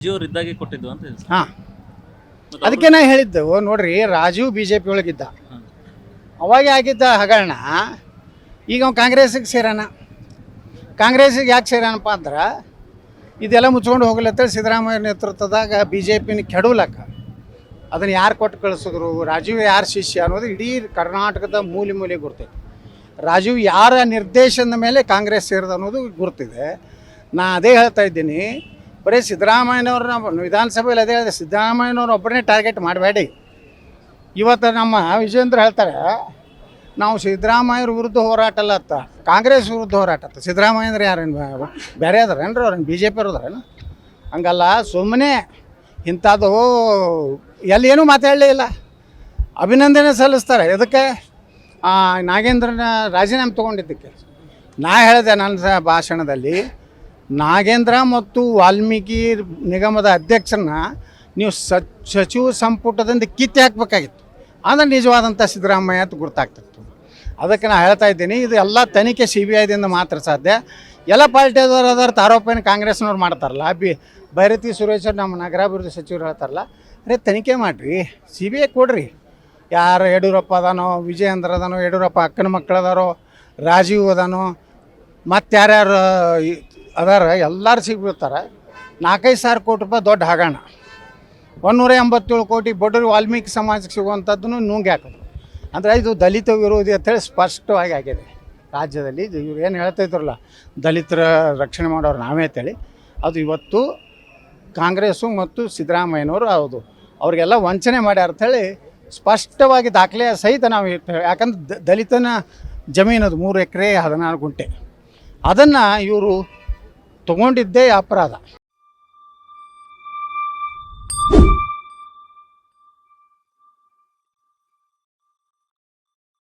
ಇದ್ದಾಗೆ ಕೊಟ್ಟಿದ್ದು ಅಂತ. ಹಾಂ. ಅದಕ್ಕೆ ನಾ ಹೇಳಿದ್ದು ನೋಡ್ರಿ ರಾಜೀವ್ ಬಿ ಜೆ ಪಿ ಒಳಗಿದ್ದ ಅವಾಗ ಆಗಿದ್ದ ಹಗರಣ ಈಗ ಅವ್ನು ಕಾಂಗ್ರೆಸ್ಸಿಗೆ ಸೇರಾನ ಕಾಂಗ್ರೆಸ್ಸಿಗೆ ಯಾಕೆ ಸೇರಾನಪ್ಪ ಅಂದ್ರೆ ಇದೆಲ್ಲ ಮುಚ್ಕೊಂಡು ಹೋಗ್ಲತ್ತೇಳಿ ಸಿದ್ದರಾಮಯ್ಯ ನೇತೃತ್ವದಾಗ ಬಿ ಜೆ ಪಿನ ಕೆಡವಲಕ್ಕ ಅದನ್ನು ಯಾರು ಕೊಟ್ಟು ಕಳಿಸಿದ್ರು ರಾಜೀವ್ ಯಾರು ಶಿಷ್ಯ ಅನ್ನೋದು ಇಡೀ ಕರ್ನಾಟಕದ ಮೂಲೆ ಮೂಲೆ ಗುರ್ತೈತೆ. ರಾಜೀವ್ ಯಾರ ನಿರ್ದೇಶನದ ಮೇಲೆ ಕಾಂಗ್ರೆಸ್ ಸೇರಿದ ಅನ್ನೋದು ಗುರ್ತಿದೆ. ನಾ ಅದೇ ಹೇಳ್ತಾ ಇದ್ದೀನಿ ಬರೀ ಸಿದ್ದರಾಮಯ್ಯನವ್ರನ್ನ ವಿಧಾನಸಭೆಯಲ್ಲಿ ಅದೇ ಹೇಳಿದೆ ಸಿದ್ದರಾಮಯ್ಯನವ್ರು ಒಬ್ಬರನ್ನೇ ಟಾರ್ಗೆಟ್ ಮಾಡಬೇಡಿ. ಇವತ್ತು ನಮ್ಮ ವಿಜೇಂದ್ರ ಹೇಳ್ತಾರೆ ನಾವು ಸಿದ್ದರಾಮಯ್ಯರ ವಿರುದ್ಧ ಹೋರಾಟ ಅಲ್ಲ ಅತ್ತ ಕಾಂಗ್ರೆಸ್ ವಿರುದ್ಧ ಹೋರಾಟ ಅತ್ತ ಸಿದ್ದರಾಮಯ್ಯ ಅಂದ್ರೆ ಯಾರೇನು ಬೇರೆ ಅದಾರೇನ್ರಿ ಅವ್ರೇನು? ಬಿ ಜೆ ಪಿ ಅವ್ರದ್ರೇನು ಹಂಗಲ್ಲ ಸುಮ್ಮನೆ ಇಂಥದ್ದು ಎಲ್ಲಿ ಏನೂ ಮಾತಾಡಲಿಲ್ಲ ಅಭಿನಂದನೆ ಸಲ್ಲಿಸ್ತಾರೆ. ಎದಕ್ಕೆ? ಆ, ನಾಗೇಂದ್ರನ ರಾಜೀನಾಮೆ ತೊಗೊಂಡಿದ್ದಕ್ಕೆ. ನಾ ಹೇಳಿದೆ ನನ್ನ ಭಾಷಣದಲ್ಲಿ ನಾಗೇಂದ್ರ ಮತ್ತು ವಾಲ್ಮೀಕಿ ನಿಗಮದ ಅಧ್ಯಕ್ಷರನ್ನ ನೀವು ಸಚಿವ ಸಂಪುಟದಿಂದ ಕಿತ್ತಿ ಹಾಕಬೇಕಾಗಿತ್ತು. ಅಂದ್ರೆ ನಿಜವಾದಂಥ ಸಿದ್ದರಾಮಯ್ಯ ಅಂತ ಗುರ್ತಾಗ್ತಿತ್ತು. ಅದಕ್ಕೆ ನಾನು ಹೇಳ್ತಾ ಇದ್ದೀನಿ, ಇದು ಎಲ್ಲ ತನಿಖೆ ಸಿ ಬಿ ಐದಿಂದ ಮಾತ್ರ ಸಾಧ್ಯ. ಎಲ್ಲ ಅದರ ಆರೋಪ ಏನು ಕಾಂಗ್ರೆಸ್ನವ್ರು ಮಾಡ್ತಾರಲ್ಲ, ಬಿ ಭೈರತಿ ಸುರೇಶ್ ಅವ್ರು ನಮ್ಮ ನಗರಾಭಿವೃದ್ಧಿ ಸಚಿವರು ಹೇಳ್ತಾರಲ್ಲ, ಅರೆ ತನಿಖೆ ಮಾಡಿರಿ ಸಿ ಬಿ ಐ ಕೊಡ್ರಿ. ಯಾರು ಯಡಿಯೂರಪ್ಪ ಅದಾನೋ, ವಿಜಯೇಂದ್ರ ಅದಾನೋ, ಯಡಿಯೂರಪ್ಪ ಅಕ್ಕನ ಮಕ್ಕಳು ಅದಾರೋ ರಾಜೀವ್ ಅದಾನೋ ಮತ್ತು ಯಾರ್ಯಾರು ಅದಾರ, ಎಲ್ಲರೂ ಸಿಗ್ಬಿಡ್ತಾರೆ. ನಾಲ್ಕೈದು ಸಾವಿರ ಕೋಟಿ ರೂಪಾಯಿ ದೊಡ್ಡ ಹಗರಣ. ಒಂದೂರ ಎಂಬತ್ತೇಳು ಕೋಟಿ ಬಡವರು ವಾಲ್ಮೀಕಿ ಸಮಾಜಕ್ಕೆ ಸಿಗುವಂಥದ್ದನ್ನು ನುಂಗಿ ಹಾಕೋದು. ಅಂದರೆ ಇದು ದಲಿತ ವಿರೋಧಿ ಅಂತೇಳಿ ಸ್ಪಷ್ಟವಾಗಿ ಆಗಿದೆ. ರಾಜ್ಯದಲ್ಲಿ ಇವ್ರು ಏನು ಹೇಳ್ತಾ ಇದ್ರಲ್ಲ, ದಲಿತರ ರಕ್ಷಣೆ ಮಾಡೋರು ನಾವೇ ಅಂತೇಳಿ ಅದು ಇವತ್ತು ಕಾಂಗ್ರೆಸ್ಸು ಮತ್ತು ಸಿದ್ದರಾಮಯ್ಯನವರು ಹೌದು, ಅವ್ರಿಗೆಲ್ಲ ವಂಚನೆ ಮಾಡ್ಯಾರ ಅಂಥೇಳಿ ಸ್ಪಷ್ಟವಾಗಿ ದಾಖಲೆಯ ಸಹಿತ ನಾವು ಹೇಳ್ತೇವೆ ಯಾಕಂದ್ರೆ ದಲಿತನ ಜಮೀನದು ಮೂರು ಎಕರೆ, ಹದಿನಾರು ಗುಂಟೆ. ಅದನ್ನು ಇವರು ತೊಗೊಂಡಿದ್ದೇ ಅಪರಾಧ.